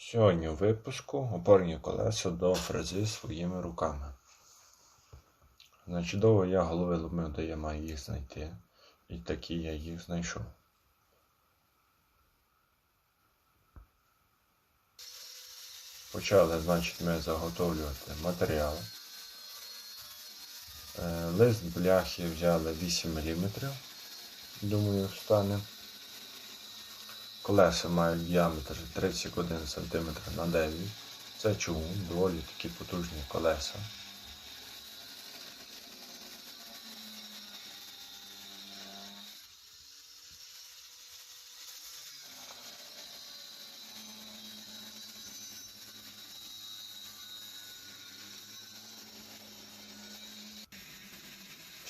Сьогодні у випуску опорні колеса до фрези своїми руками. Значить, довго я голови ломив, де я маю їх знайти. І такі я їх знайшов. Почали, значить, ми заготовлювати матеріал. Е, Лист бляхи взяли 8 мм. Думаю, встане. Колеса мають діаметр 31 см на 9 Це чугун, доволі такі потужні колеса.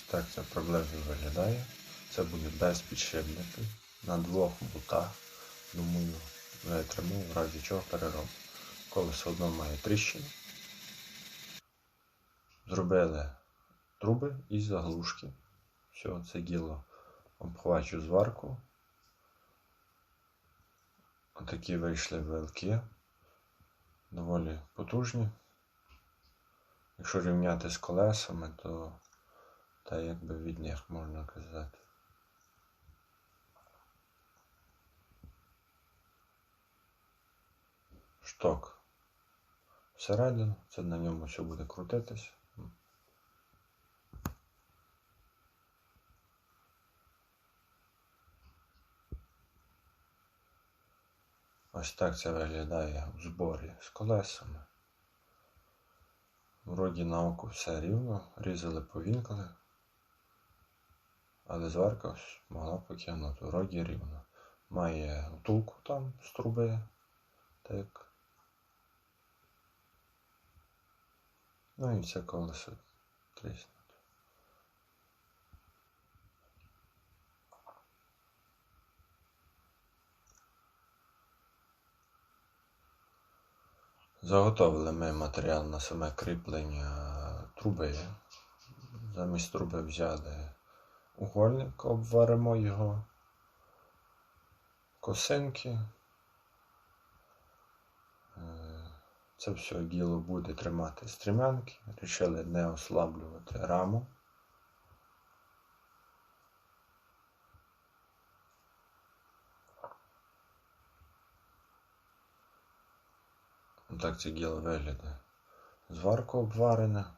Так це приблизно виглядає. Це буде без підшипників на двох болтах. Думаю, витримаю, в разі чого перероблю. Колесо одно має тріщину. Зробили труби і заглушки. Все, це діло обхвачу зварку. Отакі вийшли вилки. Доволі потужні. Якщо рівняти з колесами, то та якби від них можна казати. Шток всередину, це на ньому все буде крутитись. Ось так це виглядає в зборі з колесами. Вроді на око все рівно, різали повінкали, але зварка могла покинути, вроді рівно. Має втулку там з труби, так. Ну і це колесо тріснути. Заготовили ми матеріал на саме кріплення труби. Замість труби взяли угольник, обваримо його, косинки. Це все діло буде тримати стрімянки. Рішили не ослаблювати раму. Так це діло виглядає. Зварка обварена.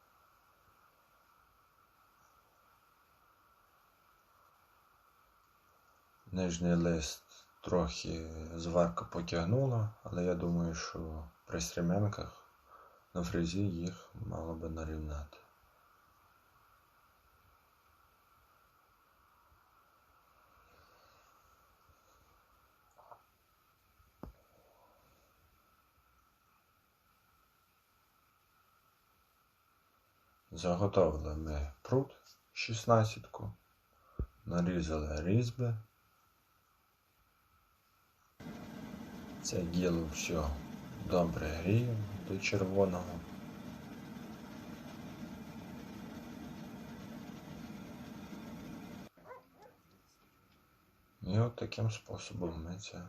Нижній лист трохи зварка потягнула, але я думаю, що при стрімянках на фрезі їх мало би нарівняти. Заготовили ми прут 16, нарізали різьби. Це діло все добре гріємо до червоного. І от таким способом ми це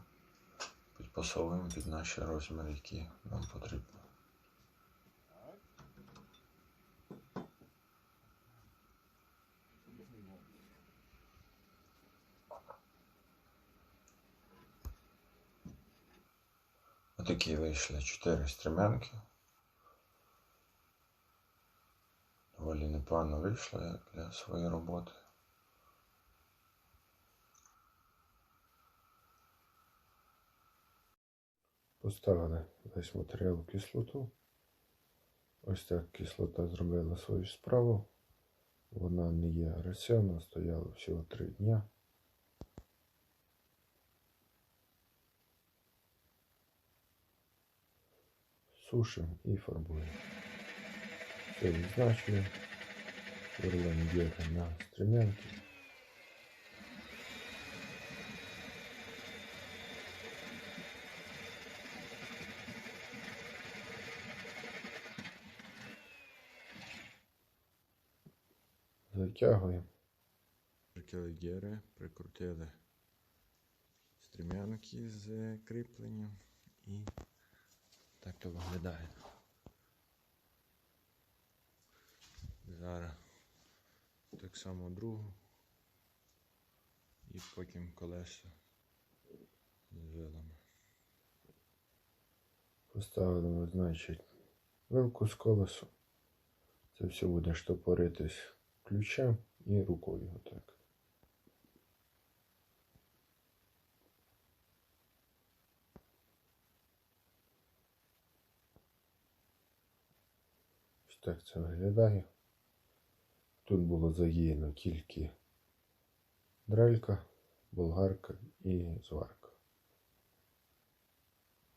підпасовуємо під наші розміри, які нам потрібні. Отакі вийшли чотири стрімянки. Доволі непогано вийшло як для своєї роботи. Поставили весь матеріал у кислоту. Ось так кислота зробила свою справу. Вона не є агресивна, стояла всього три дня. Сушимо і фарбуємо. Все відзначуємо. Вириваємо дірки на стрімянки. Затягуємо. Прикрили гіри, прикрутили стрімянки з кріпленням і виглядає. Зараз так само другу. І потім колеса з вилами. Поставили ми, значить, вилку з колесом. Це все буде штопоритись ключем і рукою отак. Ось так це виглядає. Тут було задіяно тільки дрелька, болгарка і зварка.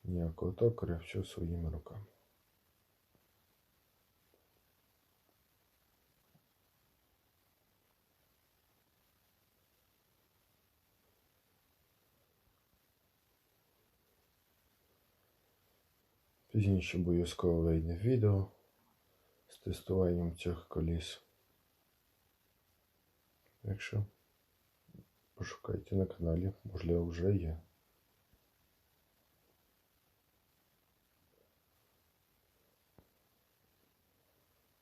Ніякого токаря, все своїми руками. Пізніше обов'язково вийде відео тестуванням цих коліс. Якщо пошукайте на каналі, можливо, вже є.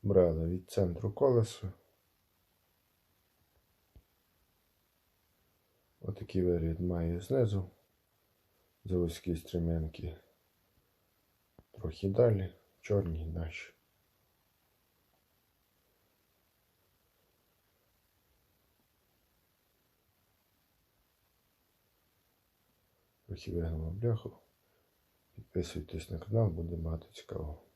Брали від центру колеса. Отакий вигляд має знизу. Заводські стремянки трохи далі, чорні наші. Вигнемо бляху. Підписуйтесь на канал, буде багато цікавого.